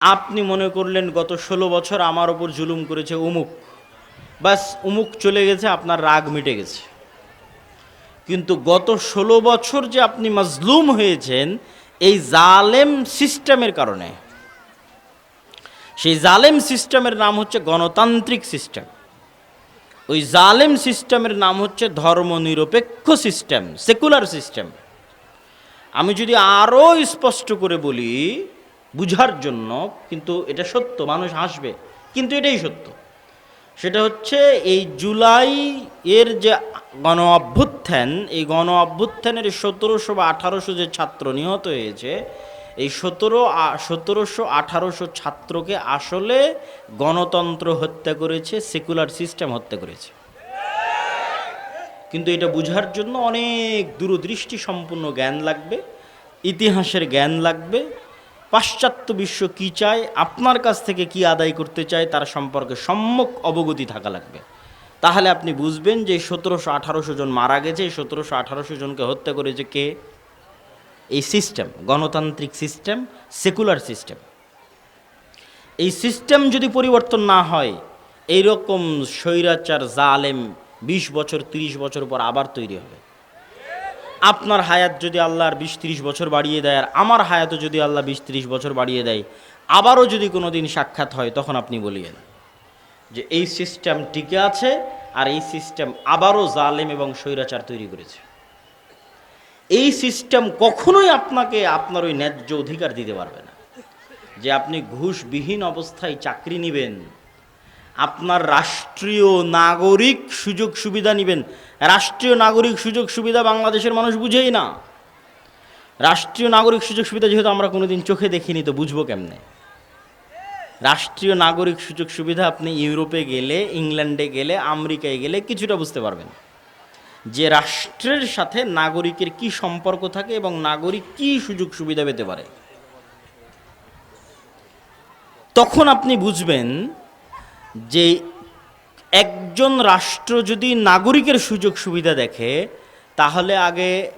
আপনি মনে করলেন গত ষোলো বছর আমার ওপর জুলুম করেছে উমুক। বাস উমুক চলে গেছে, আপনার রাগ মিটে গেছে। কিন্তু গত ষোলো বছর যে আপনি মাজলুম হয়েছেন, এই জালেম সিস্টেমের কারণে। সেই জালেম সিস্টেমের নাম হচ্ছে গণতান্ত্রিক সিস্টেম। ওই জালেম সিস্টেমের নাম হচ্ছে ধর্মনিরপেক্ষ সিস্টেম, সেকুলার সিস্টেম। আমি যদি আরও স্পষ্ট করে বলি বুঝার জন্য কিন্তু এটা সত্য, মানুষ হাসবে, কিন্তু এটাই সত্য। সেটা হচ্ছে এই জুলাই এর যে গণ অভ্যুত্থান, এই গণ অভ্যুত্থানের সতেরোশো বা আঠারোশো যে ছাত্র নিহত হয়েছে, এই সতেরো সতেরোশো আঠারোশো ছাত্রকে আসলে গণতন্ত্র হত্যা করেছে, সেকুলার সিস্টেম হত্যা করেছে। কিন্তু এটা বুঝার জন্য অনেক দূরদৃষ্টি সম্পূর্ণ জ্ঞান লাগবে, ইতিহাসের জ্ঞান লাগবে পাশ্চাত্য বিশ্ব কি চায়, আপনার কাছ থেকে কি আদায় করতে চায়, তার সম্পর্কে সম্যক অবগতি থাকা লাগবে। তাহলে আপনি বুঝবেন যে সতেরোশো আঠারোশো জন মারা গেছে সতেরোশো আঠারোশো জনকে হত্যা করেছে কে? এই সিস্টেম গণতান্ত্রিক সিস্টেম সেকুলার সিস্টেম এই সিস্টেম যদি পরিবর্তন না হয়, এইরকম স্বৈরাচার, জালেম বিশ বছর, তিরিশ বছর পর আবার তৈরি হবে। আপনার হায়াত যদি আল্লাহর বিশ তিরিশ বছর বাড়িয়ে দেয় আর আমার হায়াতও যদি আল্লাহ বিশ তিরিশ বছর বাড়িয়ে দেয়, আবারও যদি কোনো দিন সাক্ষাৎ হয়, তখন আপনি বলিয়েন যে এই সিস্টেম টিকে আছে আর এই সিস্টেম আবারও জালেম এবং স্বৈরাচার তৈরি করেছে। এই সিস্টেম কখনোই আপনাকে আপনার ওই ন্যায্য অধিকার দিতে পারবে না। যে আপনি ঘুষবিহীন অবস্থায় চাকরি নেবেন আপনার রাষ্ট্রীয় নাগরিক সুযোগ সুবিধা নেবেন। রাষ্ট্রীয় নাগরিক সুযোগ সুবিধা বাংলাদেশের মানুষ বুঝেই না। রাষ্ট্রীয় নাগরিক সুযোগ সুবিধা যেহেতু আমরা কোনোদিন চোখে দেখিনি, তো বুঝব কেমনে? রাষ্ট্রীয় নাগরিক সুযোগ সুবিধা আপনি ইউরোপে গেলে, ইংল্যান্ডে গেলে, আমেরিকায় গেলে কিছুটা বুঝতে পারবেন। যে রাষ্ট্রের সাথে নাগরিকের কি সম্পর্ক থাকে এবং নাগরিক কি সুযোগ সুবিধা পেতে পারে। তখন আপনি বুঝবেন যে একজন রাষ্ট্র যদি নাগরিকের সুযোগ সুবিধা দেখে, তাহলে আগে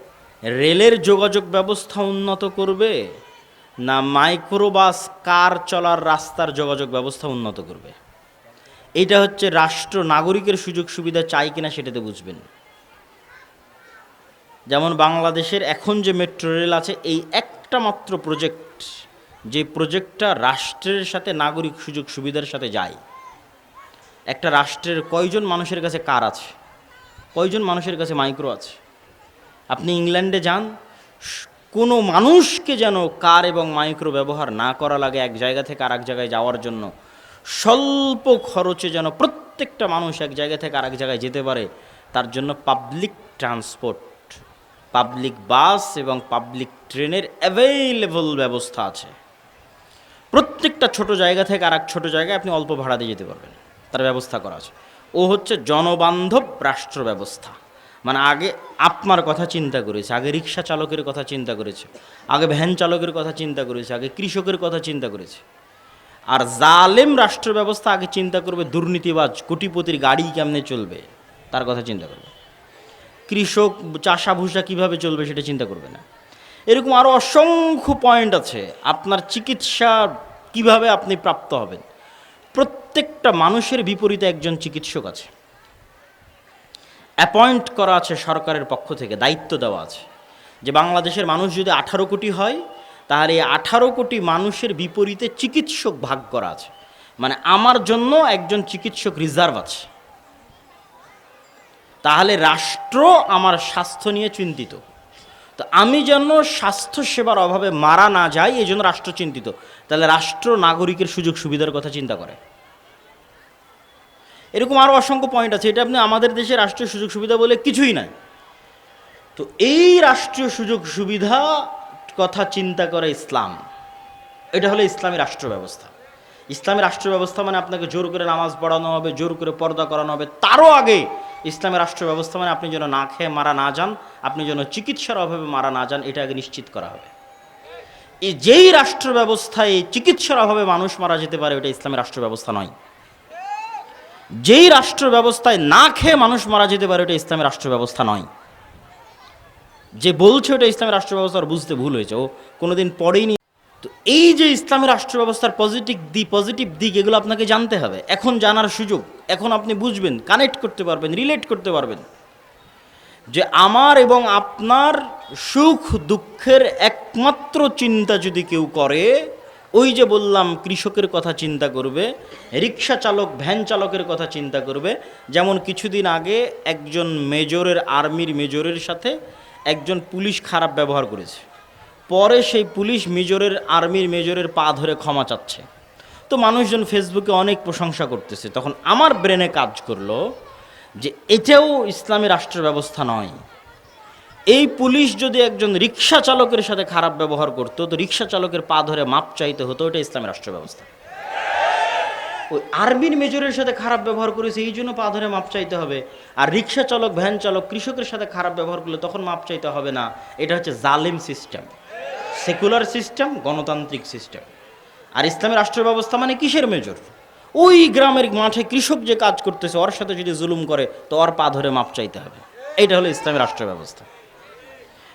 রেলের যোগাযোগ ব্যবস্থা উন্নত করবে, না মাইক্রোবাস, কার চলার রাস্তার যোগাযোগ ব্যবস্থা উন্নত করবে? এটা হচ্ছে রাষ্ট্র নাগরিকের সুযোগ সুবিধা চাই কিনা সেটাতে বুঝবেন। যেমন বাংলাদেশের এখন যে মেট্রো রেল আছে, এই একটা মাত্র প্রজেক্ট, যে প্রজেক্টটা রাষ্ট্রের সাথে নাগরিক সুযোগ সুবিধার সাথে যায় একটা রাষ্ট্রের কয়জন মানুষের কাছে কার আছে? কয়জন মানুষের কাছে মাইক্রো আছে? আপনি ইংল্যান্ডে যান কোনো মানুষকে যেন কার এবং মাইক্রো ব্যবহার না করা লাগে এক জায়গা থেকে আর এক জায়গায় যাওয়ার জন্য। স্বল্প খরচে যেন প্রত্যেকটা মানুষ এক জায়গা থেকে আরেক জায়গায় যেতে পারে, তার জন্য পাবলিক ট্রান্সপোর্ট, পাবলিক বাস এবং পাবলিক ট্রেনের অ্যাভেইলেবল ব্যবস্থা আছে। প্রত্যেকটা ছোট জায়গা থেকে আর এক ছোটো জায়গায় আপনি অল্প ভাড়া দিয়ে যেতে পারবেন। তার ব্যবস্থা করা আছে। ও হচ্ছে জনবান্ধব রাষ্ট্র ব্যবস্থা। মানে আগে আপনার কথা চিন্তা করেছে, আগে রিক্সা চালকের কথা চিন্তা করেছে, আগে ভ্যান চালকের কথা চিন্তা করেছে, আগে কৃষকের কথা চিন্তা করেছে। আর জালেম রাষ্ট্র ব্যবস্থা আগে চিন্তা করবে দুর্নীতিবাজ কোটিপতির গাড়ি কেমনে চলবে, তার কথা চিন্তা করবে। কৃষক চাষা ভুষা কীভাবে চলবে সেটা চিন্তা করবে না। এরকম আরও অসংখ্য পয়েন্ট আছে। আপনার চিকিৎসা কীভাবে আপনি প্রাপ্ত হবেন? প্রত্যেকটা মানুষের বিপরীতে একজন চিকিৎসক আছে। অ্যাপয়েন্ট করা আছে সরকারের পক্ষ থেকে, দায়িত্ব দেওয়া আছে। যে বাংলাদেশের মানুষ যদি আঠারো কোটি হয়, তাহলে এই আঠারো কোটি মানুষের বিপরীতে চিকিৎসক ভাগ করা আছে। মানে আমার জন্য একজন চিকিৎসক রিজার্ভ আছে। তাহলে রাষ্ট্র আমার স্বাস্থ্য নিয়ে চিন্তিত। তো আমি যেন স্বাস্থ্য সেবার অভাবে মারা না যাই এই জন্য রাষ্ট্র চিন্তিত। তাহলে রাষ্ট্র নাগরিকের সুযোগ সুবিধার কথা চিন্তা করে। এরকম আরও অসংখ্য পয়েন্ট আছে, এটা আপনি আমাদের দেশে রাষ্ট্রীয় সুযোগ সুবিধা বলে কিছুই নাই। তো এই রাষ্ট্রীয় সুযোগ সুবিধা কথা চিন্তা করে ইসলাম। এটা হলো ইসলামী রাষ্ট্র ব্যবস্থা। ইসলামী রাষ্ট্র ব্যবস্থা মানে আপনাকে জোর করে নামাজ পড়ানো হবে, জোর করে পর্দা করানো হবে, তারও আগে ইসলামী রাষ্ট্র ব্যবস্থা মানে আপনি যেন না খেয়ে মারা না যান, আপনি যেন চিকিৎসার অভাবে মারা না যান, এটা আগে নিশ্চিত করা হবে। এই যেই রাষ্ট্র ব্যবস্থায় চিকিৎসার অভাবে মানুষ মারা যেতে পারে, ওটা ইসলামী রাষ্ট্র ব্যবস্থা নয়। যেই রাষ্ট্র ব্যবস্থায় না খেয়ে মানুষ মারা যেতে পারে, ওটা ইসলামের রাষ্ট্র ব্যবস্থা নয়। যে বলছে ওটা ইসলামের রাষ্ট্র ব্যবস্থা বুঝতে ভুল হয়েছে। ও কোনোদিন পড়েইনি। তো এই যে ইসলামের রাষ্ট্র ব্যবস্থার পজিটিভ দিক পজিটিভ দিক, এগুলো আপনাকে জানতে হবে। এখন জানার সুযোগ। এখন আপনি বুঝবেন কানেক্ট করতে পারবেন রিলেট করতে পারবেন। যে আমার এবং আপনার সুখ দুঃখের একমাত্র চিন্তা যদি কেউ করে ওই যে বললাম, কৃষকের কথা চিন্তা করবে, রিক্সা চালক, ভ্যান চালকের কথা চিন্তা করবে। যেমন কিছুদিন আগে একজন মেজরের, আর্মির মেজরের সাথে একজন পুলিশ খারাপ ব্যবহার করেছে। পরে সেই পুলিশ মেজরের, আর্মির মেজরের পা ধরে ক্ষমা চাচ্ছে। তো মানুষজন ফেসবুকে অনেক প্রশংসা করতেছে। তখন আমার ব্রেনে কাজ করল যে, এটাও ইসলামী রাষ্ট্র ব্যবস্থা নয়। এই পুলিশ যদি একজন রিক্সা চালকের সাথে খারাপ ব্যবহার করতো, তো রিক্সা চালকের পা ধরে মাপ চাইতে হতো ওটা ইসলামী রাষ্ট্র ব্যবস্থা ওই আর্মির মেজরের সাথে খারাপ ব্যবহার করেছে, এই জন্য পা ধরে মাপ চাইতে হবে। আর রিক্সা চালক, ভ্যান চালক, কৃষকের সাথে খারাপ ব্যবহার করলে তখন মাপ চাইতে হবে না। এটা হচ্ছে জালিম সিস্টেম। সেকুলার সিস্টেম, গণতান্ত্রিক সিস্টেম। আর ইসলামী রাষ্ট্র ব্যবস্থা মানে কিসের মেজর? ওই গ্রামের মাঠে কৃষক যে কাজ করতেছে, ওর সাথে যদি জুলুম করে, তো ওর পা ধরে মাপ চাইতে হবে। এটা হলো ইসলামী রাষ্ট্র ব্যবস্থা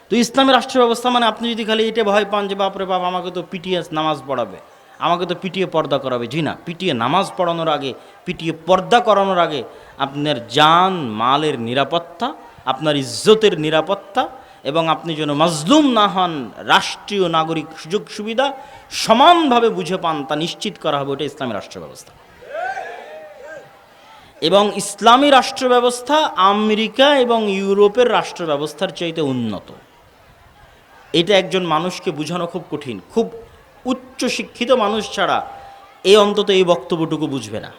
তো ইসলামী রাষ্ট্র ব্যবস্থা মানে আপনি যদি খালি এটা ভয় পান যে, বাপরে বাপ, আমাকে তো পিটিএস নামাজ পড়াবে, আমাকে তো পিটিয়ে পর্দা করাবে। জি না, পিটিয়ে নামাজ পড়ানোর আগে, পিটিয়ে পর্দা করানোর আগে আপনার জান, মালের নিরাপত্তা, আপনার ইজ্জতের নিরাপত্তা এবং আপনি যেন মাজলুম না হন, রাষ্ট্রীয় নাগরিক সুযোগ সুবিধা সমানভাবে বুঝে পান, তা নিশ্চিত করা হবে, ওটা ইসলামী রাষ্ট্র ব্যবস্থা। এবং ইসলামী রাষ্ট্র ব্যবস্থা আমেরিকা এবং ইউরোপের রাষ্ট্র ব্যবস্থার চাইতে উন্নত। এটা একজন মানুষকে বোঝানো খুব কঠিন। খুব উচ্চ শিক্ষিত মানুষ ছাড়া এই অন্তত এই বক্তব্যটুকু বুঝবে না।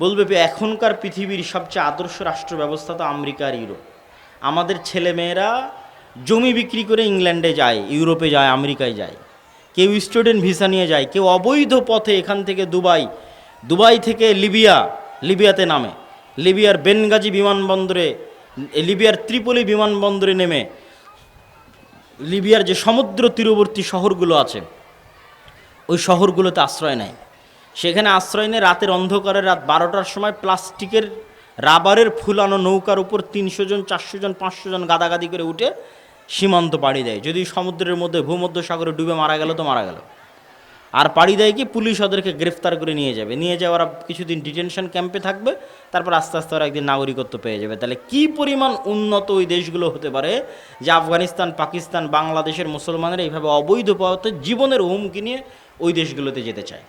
বলবে এখনকার পৃথিবীর সবচেয়ে আদর্শ রাষ্ট্র ব্যবস্থা তো আমেরিকা আর ইউরোপ। আমাদের ছেলেমেয়েরা জমি বিক্রি করে ইংল্যান্ডে যায়, ইউরোপে যায়, আমেরিকায় যায়। কেউ স্টুডেন্ট ভিসা নিয়ে যায়, কেউ অবৈধ পথে এখান থেকে দুবাই দুবাই থেকে লিবিয়া, লিবিয়াতে নামে। লিবিয়ার বেনগাজি বিমানবন্দরে, লিবিয়ার ত্রিপলি বিমানবন্দরে নেমে লিবিয়ার যে সমুদ্র তীরবর্তী শহরগুলো আছে, ওই শহরগুলোতে আশ্রয় নেয়। সেখানে আশ্রয় নেয় রাতের অন্ধকারে রাত বারোটার সময় প্লাস্টিকের রাবারের ফুলানো নৌকার উপর তিনশো জন, চারশো জন, পাঁচশো জন গাদাগাদি করে উঠে সীমান্ত পাড়ি দেয়। যদি সমুদ্রের মধ্যে ভূমধ্য সাগরে ডুবে মারা গেল তো মারা গেল। আর পাড়ি দেয় কি পুলিশ ওদেরকে গ্রেফতার করে নিয়ে যাবে। নিয়ে যাওয়া ওরা কিছুদিন ডিটেনশন ক্যাম্পে থাকবে, তারপর আস্তে আস্তে ওরা একদিন নাগরিকত্ব পেয়ে যাবে। তাহলে কি পরিমাণ উন্নত ওই দেশগুলো হতে পারে যে আফগানিস্তান, পাকিস্তান, বাংলাদেশের মুসলমানেরা এইভাবে অবৈধ পথে জীবনের হুমকি নিয়ে ওই দেশগুলোতে যেতে চায়?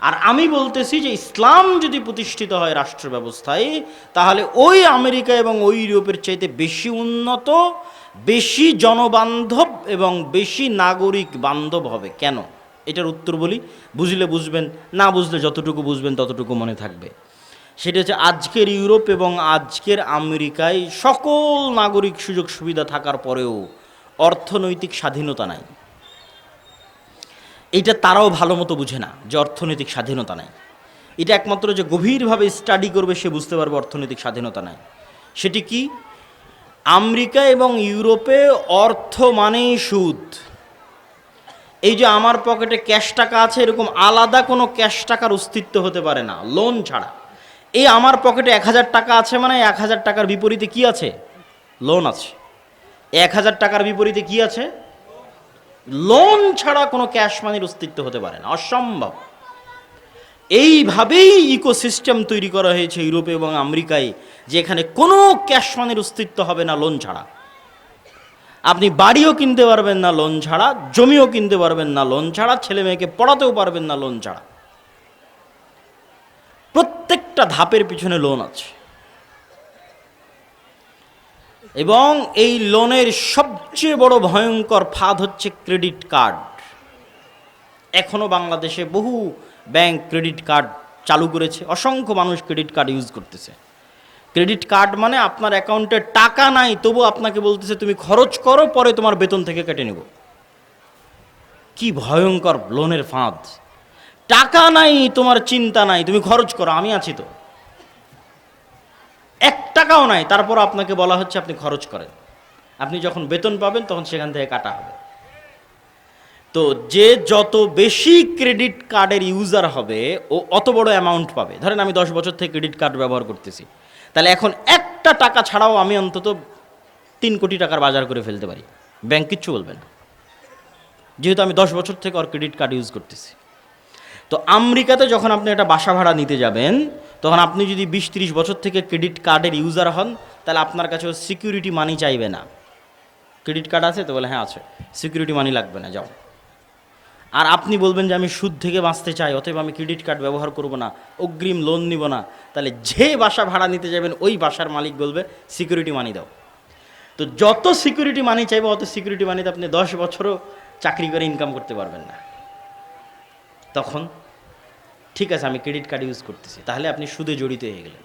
আর আমি বলতেছি যে ইসলাম যদি প্রতিষ্ঠিত হয় রাষ্ট্র ব্যবস্থায়, তাহলে ওই আমেরিকা এবং ওই ইউরোপের চাইতে বেশি উন্নত, বেশি জনবান্ধব এবং বেশি নাগরিক বান্ধব হবে। কেন? এটার উত্তর বলি। বুঝলে বুঝবেন, না বুঝলে যতটুকু বুঝবেন ততটুকু মনে থাকবে। সেটা হচ্ছে আজকের ইউরোপ এবং আজকের আমেরিকায় সকল নাগরিক সুযোগ সুবিধা থাকার পরেও অর্থনৈতিক স্বাধীনতা নাই। এটা তারাও ভালো মতো বুঝে না যে অর্থনৈতিক স্বাধীনতা নাই। এটা একমাত্র যে গভীরভাবে স্টাডি করবে সে বুঝতে পারবে অর্থনৈতিক স্বাধীনতা নাই। সেটি কি? আমেরিকা এবং ইউরোপে অর্থ মানেই সুদ। এই যে আমার পকেটে ক্যাশ টাকা আছে, এরকম আলাদা কোনো ক্যাশ টাকার অস্তিত্ব হতে পারে না, লোন ছাড়া। এই আমার পকেটে এক হাজার টাকা আছে মানে এক হাজার টাকার বিপরীতে কি আছে? লোন আছে। এক হাজার টাকার বিপরীতে কি আছে? লোন ছাড়া কোনো ক্যাশ মানির অস্তিত্ব হতে পারে না, অসম্ভব। এইভাবেই ইকোসিস্টেম তৈরি করা হয়েছে ইউরোপে এবং আমেরিকায়, যেখানে কোনো ক্যাশ মানির অস্তিত্ব হবে না, লোন ছাড়া। আপনি বাড়িও কিনতে পারবেন না লোন ছাড়া, জমিও কিনতে পারবেন না লোন ছাড়া, ছেলে মেয়েকে পড়াতেও পারবেন না লোন ছাড়া। প্রত্যেকটা ধাপের পিছনে লোন আছে। এবং এই লোনের সবচেয়ে বড় ভয়ঙ্কর ফাঁদ হচ্ছে ক্রেডিট কার্ড এখনও বাংলাদেশে বহু ব্যাংক ক্রেডিট কার্ড চালু করেছে, অসংখ্য মানুষ ক্রেডিট কার্ড ইউজ করতেছে। ক্রেডিট কার্ড মানে আপনার অ্যাকাউন্টে টাকা নাই তবু আপনাকে বলতেছে, তুমি খরচ করো, পরে তোমার বেতন থেকে কেটে নেব। কি ভয়ঙ্কর লোনের ফাঁদ। টাকা নাই, তোমার চিন্তা নাই, তুমি খরচ করো, আমি আছি তো। এক টাকাও নাই, তারপর আপনাকে বলা হচ্ছে, আপনি খরচ করেন। আপনি যখন বেতন পাবেন, তখন সেখান থেকে কাটা হবে। তো যে যত বেশি ক্রেডিট কার্ডের ইউজার হবে, ও অত বড় অ্যামাউন্ট পাবে। ধরেন আমি দশ বছর থেকে ক্রেডিট কার্ড ব্যবহার করতেছি। তাহলে এখন একটা টাকা ছাড়াও আমি অন্তত তিন কোটি টাকার বাজার করে ফেলতে পারি। ব্যাংক কিচ্ছু বলবে না। যেহেতু আমি দশ বছর থেকে ওর ক্রেডিট কার্ড ইউজ করতেছি। তো আমেরিকাতে যখন আপনি একটা বাসা ভাড়া নিতে যাবেন, তখন আপনি যদি বিশ তিরিশ বছর থেকে ক্রেডিট কার্ডের ইউজার হন, তাহলে আপনার কাছে সিকিউরিটি মানি চাইবে না। ক্রেডিট কার্ড আছে তো বলে হ্যাঁ আছে। সিকিউরিটি মানি লাগবে না, যাও। আর আপনি বলবেন যে আমি সুদ থেকে বাঁচতে চাই, অতএব আমি ক্রেডিট কার্ড ব্যবহার করব না, অগ্রিম লোন নিব না। তাহলে যে বাসা ভাড়া নিতে যাবেন, ওই বাসার মালিক বলবে সিকিউরিটি মানি দাও। তো যত সিকিউরিটি মানি চাইবে, অত সিকিউরিটি মানিতে আপনি দশ বছরও চাকরি করে ইনকাম করতে পারবেন না। তখন, ঠিক আছে, আমি ক্রেডিট কার্ড ইউজ করতেছি। তাহলে আপনি সুদে জড়িত হয়ে গেলেন।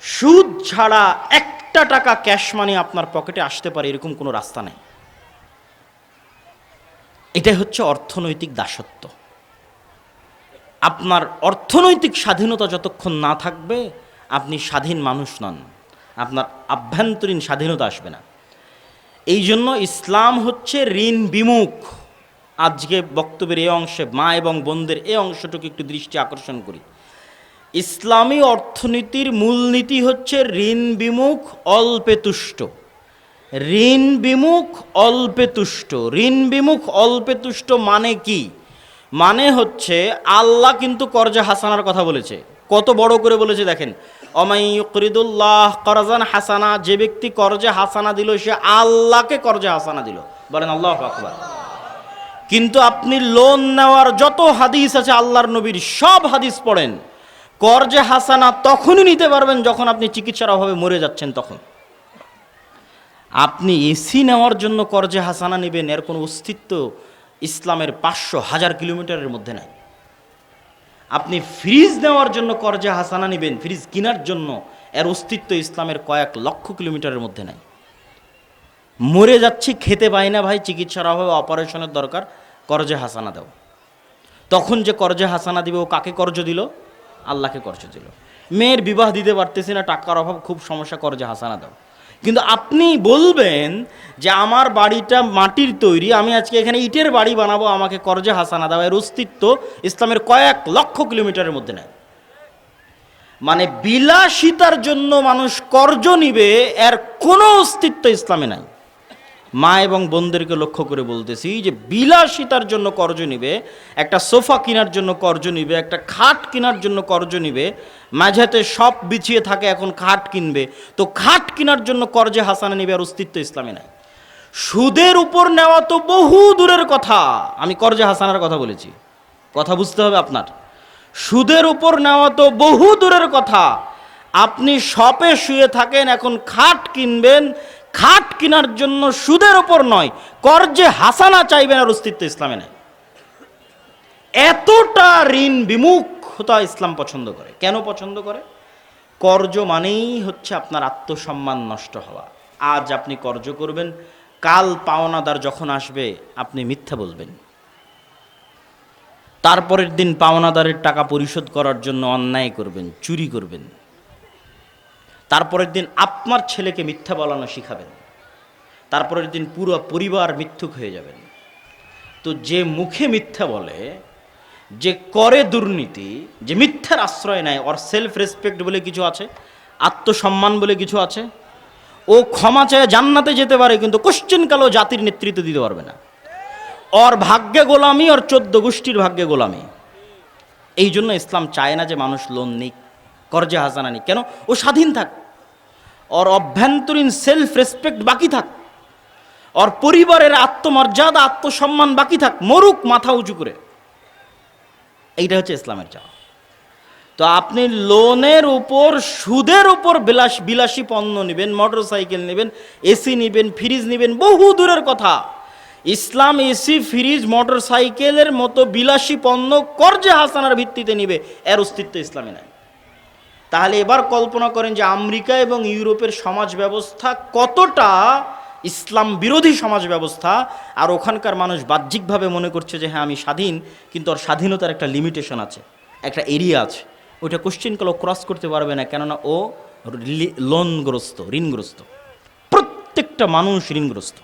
সুদ ছাড়া একটা টাকা ক্যাশ মানি আপনার পকেটে আসতে পারে, এরকম কোনো রাস্তা নেই। এটাই হচ্ছে অর্থনৈতিক দাসত্ব। আপনার অর্থনৈতিক স্বাধীনতা যতক্ষণ না থাকবে, আপনি স্বাধীন মানুষ নন। আপনার আভ্যন্তরীণ স্বাধীনতা আসবে না। এই জন্য ইসলাম হচ্ছে ঋণ বিমুখ। আজকে বক্তব্যের এই অংশে মা এবং বোনদের এই অংশটুকু একটু দৃষ্টি আকর্ষণ করি। ইসলামী অর্থনীতির মূলনীতি হচ্ছে ঋণ বিমুখ, অল্পে তুষ্ট। ঋণ বিমুখ অল্পে তুষ্ট। ঋণ বিমুখ অল্পে তুষ্ট মানে কি? মানে হচ্ছে আল্লাহ কিন্তু করজা হাসানার কথা বলেছে। কত বড় করে বলেছে দেখেন। অমাইকরিদুল্লাহ করজান হাসানা, যে ব্যক্তি করজে হাসানা দিল, সে আল্লাহকে করজে হাসানা দিল। বলেন আল্লাহ আকবার। কিন্তু আপনি লোন নেওয়ার যত হাদিস আছে আল্লাহর নবীর, সব হাদিস পড়েন। করজে হাসানা তখনই নিতে পারবেন যখন আপনি চিকিৎসার অভাবে মরে যাচ্ছেন তখন। আপনি এসি নেওয়ার জন্য করজে হাসানা নেবেন, এর কোনো অস্তিত্ব ইসলামের পাঁচশো হাজার কিলোমিটারের মধ্যে নাই। আপনি ফ্রিজ নেওয়ার জন্য করজে হাসানা নেবেন, ফ্রিজ কেনার জন্য এর অস্তিত্ব ইসলামের কয়েক লক্ষ কিলোমিটারের মধ্যে নাই। মরে যাচ্ছি, খেতে পাই না ভাই, চিকিৎসার অভাবে অপারেশনের দরকার, করজে হাসানা দাও তখন যে করজে হাসানা দিবে, ও কাকে কর্জ দিল? আল্লাহকে কর্জ দিল। মেয়ের বিবাহ দিতে পারতেছি না, টাকার অভাব, খুব সমস্যা, করজে হাসানা দাও কিন্তু আপনি বলবেন যে আমার বাড়িটা মাটির তৈরি, আমি আজকে এখানে ইটের বাড়ি বানাবো, আমাকে করজে হাসানা দেওয়া এর অস্তিত্ব ইসলামের কয়েক লক্ষ কিলোমিটারের মধ্যে নেয় মানে বিলাসিতার জন্য মানুষ কর্জ নিবে, এর কোনো অস্তিত্ব ইসলামে নাই। মা এবং বোনদেরকে লক্ষ্য করে বলতেছি যে বিলাসিতার জন্য কর্জ নিবে, একটা সোফা কেনার জন্য কর্জ নিবে, একটা খাট কেনার জন্য কর্জ নিবে, মাঝেতে সব বিছিয়ে থাকে, এখন খাট কিনবে। তো খাট কেনার জন্য কর্জে হাসানা নিবে আর অস্তিত্ব ইসলামে নাই। সুদের উপর নেওয়া তো বহু দূরের কথা। আমি কর্জে হাসানার কথা বলেছি। কথা বুঝতে হবে আপনার। সুদের উপর নেওয়া তো বহু দূরের কথা। আপনি শপে শুয়ে থাকেন, এখন খাট কিনবেন খাট কেনার জন্য সুদের ওপর নয়, কর্জে হাসানা চাইবেন আর অস্তিত্ব ইসলামে নেই। এতটা ঋণ বিমুখতা ইসলাম পছন্দ করে। কেন পছন্দ করে? কর্জ মানেই হচ্ছে আপনার আত্মসম্মান নষ্ট হওয়া। আজ আপনি কর্জ করবেন, কাল পাওনাদার যখন আসবে, আপনি মিথ্যা বলবেন। তারপরের দিন পাওনাদারের টাকা পরিশোধ করার জন্য অন্যায় করবেন, চুরি করবেন। তারপরের দিন আপনার ছেলেকে মিথ্যা বলানো শিখাবেন। তারপরের দিন পুরো পরিবার মিথ্যুক হয়ে যাবেন। তো যে মুখে মিথ্যা বলে, যে করে দুর্নীতি, যে মিথ্যার আশ্রয় নেয়, ওর সেলফ রেসপেক্ট বলে কিছু আছে, আত্মসম্মান বলে কিছু আছে, ও ক্ষমা চায় জান্নাতে যেতে পারে, কিন্তু কোশ্চেন কালো জাতির নেতৃত্ব দিতে পারবে না। ওর ভাগ্যে গোলামি, ওর চোদ্দ গোষ্ঠীর ভাগ্যে গোলামি। এই জন্য ইসলাম চায় না যে মানুষ লোন নিক, করজে হাসানা নিক। কেন? ও স্বাধীন থাক। ওর অভ্যন্তরীণ সেলফ রেসপেক্ট বাকি থাক ওর পরিবারের আত্মমর্যাদা আত্মসম্মান বাকি থাক মরুক মাথা উঁচু করে এইটা হচ্ছে ইসলামের চাওয়া। তো আপনি লোনের উপর, সুদের উপর বিলাস, বিলাসী পণ্য নেবেন মোটর সাইকেল নেবেন এসি নেবেন ফ্রিজ নেবেন, বহু দূরের কথা। ইসলাম এসি ফ্রিজ মোটর সাইকেলের মতো বিলাসী পণ্য কর্জে হাসানার ভিত্তিতে নিবে, এর অস্তিত্ব ইসলামে নাই। তাহলে এবার কল্পনা করেন যে আমেরিকা এবং ইউরোপের সমাজ ব্যবস্থা কতটা ইসলাম বিরোধী সমাজ ব্যবস্থা, আর ওখানকার মানুষ বাহ্যিকভাবে মনে করছে যে হ্যাঁ আমি স্বাধীন, কিন্তু ওর স্বাধীনতার একটা লিমিটেশন আছে, একটা এরিয়া আছে। ওইটা কোশ্চেন কালো ক্রস করতে পারবে না, কেননা ও লোনগ্রস্ত, ঋণগ্রস্ত। প্রত্যেকটা মানুষ ঋণগ্রস্ত।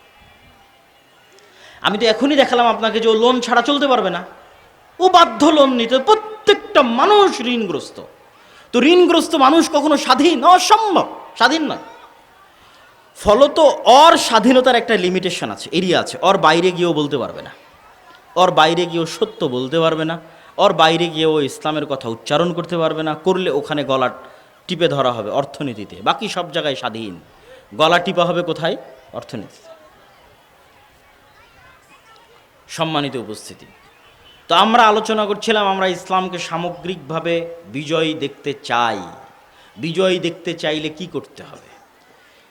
আমি তো এখনই দেখালাম আপনাকে যে ও লোন ছাড়া চলতে পারবে না। ও বাধ্য লোন নিতে প্রত্যেকটা মানুষ ঋণগ্রস্ত। তো ঋণগ্রস্ত মানুষ কখনো স্বাধীন? অসম্ভব। স্বাধীন নয়। ফলত অর স্বাধীনতার একটা লিমিটেশন আছে, এরিয়া আছে। অর বাইরে গিয়েও বলতে পারবে না। অর বাইরে গিয়েও সত্য বলতে পারবে না। অর বাইরে গিয়েও ইসলামের কথা উচ্চারণ করতে পারবে না। করলে ওখানে গলা টিপে ধরা হবে অর্থনীতিতে। বাকি সব জায়গায় স্বাধীন। গলা টিপা হবে কোথায়? অর্থনীতিতে। সম্মানিত উপস্থিতি তো আমরা আলোচনা করছিলাম, আমরা ইসলামকে সামগ্রিকভাবে বিজয়ী দেখতে চাই। বিজয়ী দেখতে চাইলে কি করতে হবে?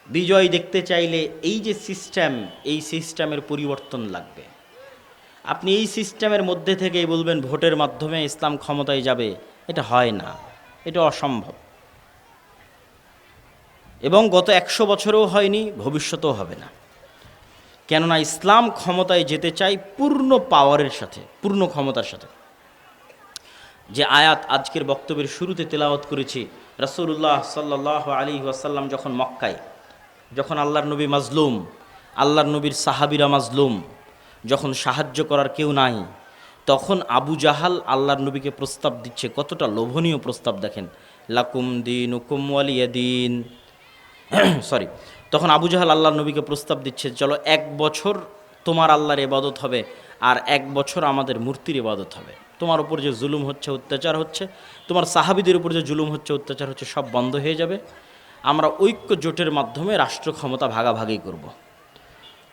বিজয় দেখতে চাইলে এই যে সিস্টেম, এই সিস্টেমের পরিবর্তন লাগবে। আপনি এই সিস্টেমের মধ্যে থেকেই বলবেন, ভোটের মাধ্যমে ইসলাম ক্ষমতায় যাবে। এটা হয় না। এটা অসম্ভব। এবং গত একশো বছরেও হয়নি, ভবিষ্যতেও হবে না। কেননা ইসলাম ক্ষমতায় যেতে চাই পূর্ণ পাওয়ারের সাথে, পূর্ণ ক্ষমতার সাথে। যে আয়াত আজকের বক্তব্যের শুরুতে তেলাওয়াত করেছি রসুল্লাহ সাল্লাহ আলী ওয়াসাল্লাম যখন মক্কায়, যখন আল্লাহর নবী মাজলুম, আল্লাহর নবীর সাহাবিরা মাজলুম, যখন সাহায্য করার কেউ নাই, তখন আবু জাহাল আল্লাহর নবীকে প্রস্তাব দিচ্ছে, কতটা লোভনীয় প্রস্তাব দেখেন। লাকুম দিন উকুম ওয়ালিয়া দিন সরি তখন আবু জাহাল আল্লাহর নবীকে প্রস্তাব দিচ্ছে, চলো এক বছর তোমার আল্লাহর ইবাদত হবে আর এক বছর আমাদের মূর্তির ইবাদত হবে। তোমার উপর যে জুলুম হচ্ছে, অত্যাচার হচ্ছে, তোমার সাহাবিদের উপর যে জুলুম হচ্ছে, অত্যাচার হচ্ছে, সব বন্ধ হয়ে যাবে। আমরা ঐক্য জোটের মাধ্যমে রাষ্ট্র ক্ষমতা ভাগাভাগি করব।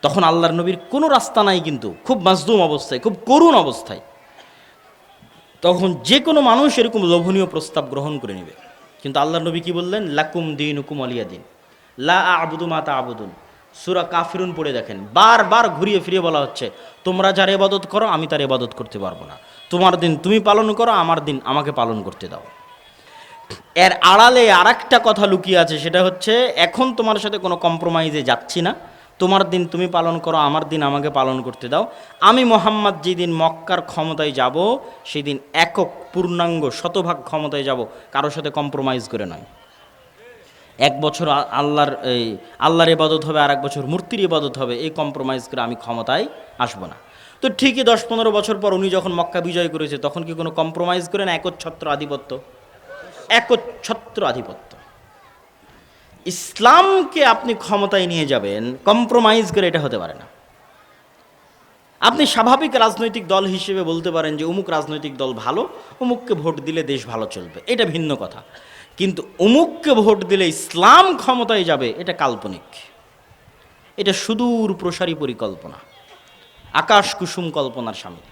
তখন আল্লাহর নবীর কোনো রাস্তা নাই কিন্তু, খুব মাজদুম অবস্থায়, খুব করুণ অবস্থায়। তখন যে কোনো মানুষ এরকম লোভনীয় প্রস্তাব গ্রহণ করে নেবে। কিন্তু আল্লাহর নবী কি বললেন? লাকুম দিন হুকুম আলিয়া দিন। লা আবুদু মাতা আবুদুন সুরা কাফিরুন পড়ে দেখেন। বারবার ঘুরিয়ে ফিরিয়ে বলা হচ্ছে, তোমরা যার এবাদত করো, আমি তার এবাদত করতে পারব না। তোমার দিন তুমি পালন করো, আমার দিন আমাকে পালন করতে দাও। এর আড়ালে আর একটা কথা লুকিয়ে আছে, সেটা হচ্ছে, এখন তোমার সাথে কোনো কম্প্রোমাইজে যাচ্ছি না। তোমার দিন তুমি পালন করো, আমার দিন আমাকে পালন করতে দাও। আমি মোহাম্মদ যেদিন মক্কার ক্ষমতায় যাব, সেদিন একক পূর্ণাঙ্গ শতভাগ ক্ষমতায় যাব, কারোর সাথে কম্প্রোমাইজ করে নয়। এক বছর আল্লাহর, এই আল্লাহর ইবাদত হবে আর এক বছর মূর্তির ইবাদত হবে, এই কম্প্রোমাইজ করে আমি ক্ষমতায় আসব না। তো ঠিকই দশ পনেরো বছর পর উনি যখন মক্কা বিজয় করেছে, তখন কি কোনো কম্প্রোমাইজ করেন একচ্ছত্র আধিপত্য? একচ্ছত্র আধিপত্য। ইসলামকে আপনি ক্ষমতায় নিয়ে যাবেন কম্প্রোমাইজ করে এটা হতে পারে না। আপনি স্বাভাবিক রাজনৈতিক দল হিসেবে বলতে পারেন যে, অমুক রাজনৈতিক দল ভালো, অমুককে ভোট দিলে দেশ ভালো চলবে। এটা ভিন্ন কথা। কিন্তু অমুককে ভোট দিলে ইসলাম ক্ষমতায় যাবে, এটা কাল্পনিক। এটা সুদূর প্রসারী পরিকল্পনা। আকাশ কুসুম কল্পনার সামিল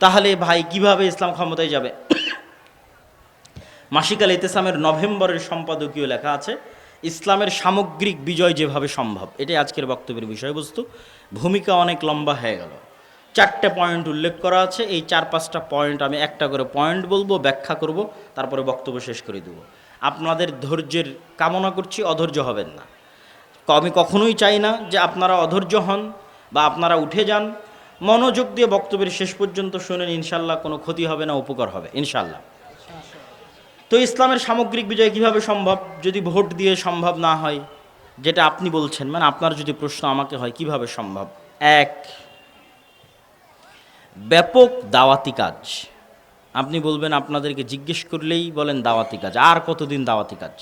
তাহলে ভাই, কীভাবে ইসলাম ক্ষমতায় যাবে? মাসিকাল ইতেসামের নভেম্বরের সম্পাদকীয় লেখা আছে, ইসলামের সামগ্রিক বিজয় যেভাবে সম্ভব। এটাই আজকের বক্তব্যের বিষয়বস্তু। ভূমিকা অনেক লম্বা হয়ে গেল। চারটে পয়েন্ট উল্লেখ করা আছে। এই চার পাঁচটা পয়েন্ট আমি একটা করে পয়েন্ট বলব, ব্যাখ্যা করব, তারপরে বক্তব্য শেষ করে দেব। আপনাদের ধৈর্যের কামনা করছি, অধৈর্য হবেন না। আমি কখনোই চাই না যে আপনারা অধৈর্য হন বা আপনারা উঠে যান। মনোযোগ দিয়ে বক্তব্যের শেষ পর্যন্ত শুনেন ইনশাল্লাহ কোনো ক্ষতি হবে না, উপকার হবে ইনশাল্লাহ তো ইসলামের সামগ্রিক বিজয় কীভাবে সম্ভব? যদি ভোট দিয়ে সম্ভব না হয়, যেটা আপনি বলছেন মানে আপনার যদি প্রশ্ন আমাকে হয়, কীভাবে সম্ভব? এক, ব্যাপক দাওয়াতি কাজ। আপনি বলবেন, আপনাদেরকে জিজ্ঞেস করলেই বলেন দাওয়াতি কাজ। আর কতদিন দাওয়াতি কাজ?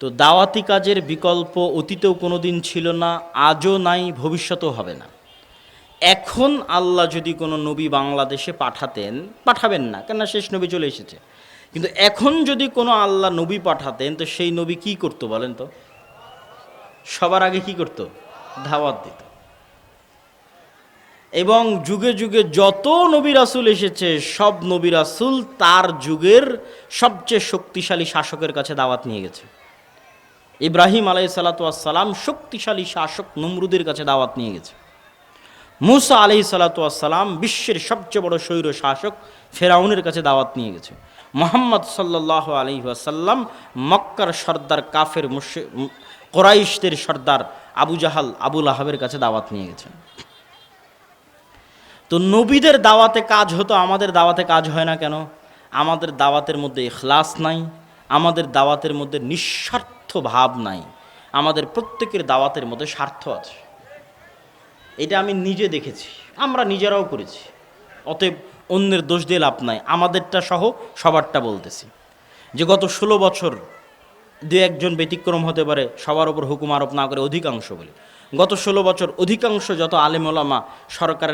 তো দাওয়াতি কাজের বিকল্প অতীতেও কোনো দিন ছিল না, আজও নাই, ভবিষ্যতেও হবে না। এখন আল্লাহ যদি কোনো নবী বাংলাদেশে পাঠাতেন, পাঠাবেন না, কেননা শেষ নবী চলে এসেছে। কিন্তু এখন যদি কোনো আল্লাহ নবী পাঠাতেন, তো সেই নবী কি করতো বলেন তো? সবার আগে কি করতো? দাওয়াত দিত। এবং যুগে যুগে যত নবী রাসুল এসেছে, সব নবী রাসুল তার যুগের সবচেয়ে শক্তিশালী শাসকের কাছে দাওয়াত নিয়ে গেছে। ইব্রাহিম আলাই সালাতাম শক্তিশালী শাসক নমরুদের কাছে দাওয়াত নিয়ে গেছে। মুসা আলহি সালাতাম বিশ্বের সবচেয়ে বড় স্বৈর শাসক ফেরাউনের কাছে দাওয়াত নিয়ে গেছে। মোহাম্মদ সাল্লাহ আলহি আসাল্লাম মক্কার সর্দার কাফের মুশে কোরাইশদের সর্দার আবু জাহাল আবুল আহাবের কাছে দাওয়াত নিয়ে গেছেন। তো নবীদের দাওয়াতে কাজ হতো, আমাদের দাওয়াতে কাজ হয় না কেন? আমাদের দাওয়াতের মধ্যে ইখলাস নাই, আমাদের দাওয়াতের মধ্যে নিঃস্বার্থ ভাব নাই, আমাদের প্রত্যেকের দাওয়াতের মধ্যে স্বার্থ আছে। এটা আমি নিজে দেখেছি, আমরা নিজেরাও করেছি। অতএব অন্যের দোষ দিয়ে লাভ নাই, আমাদেরটা সহ সবারটা বলতেছি। যে গত ষোলো বছর দু একজন ব্যতিক্রম হতে পারে, সবার উপর হুকুম আরোপ না করে অধিকাংশ বলে। গত ষোলো বছর অধিকাংশ যত আলেম ওলামা সরকারের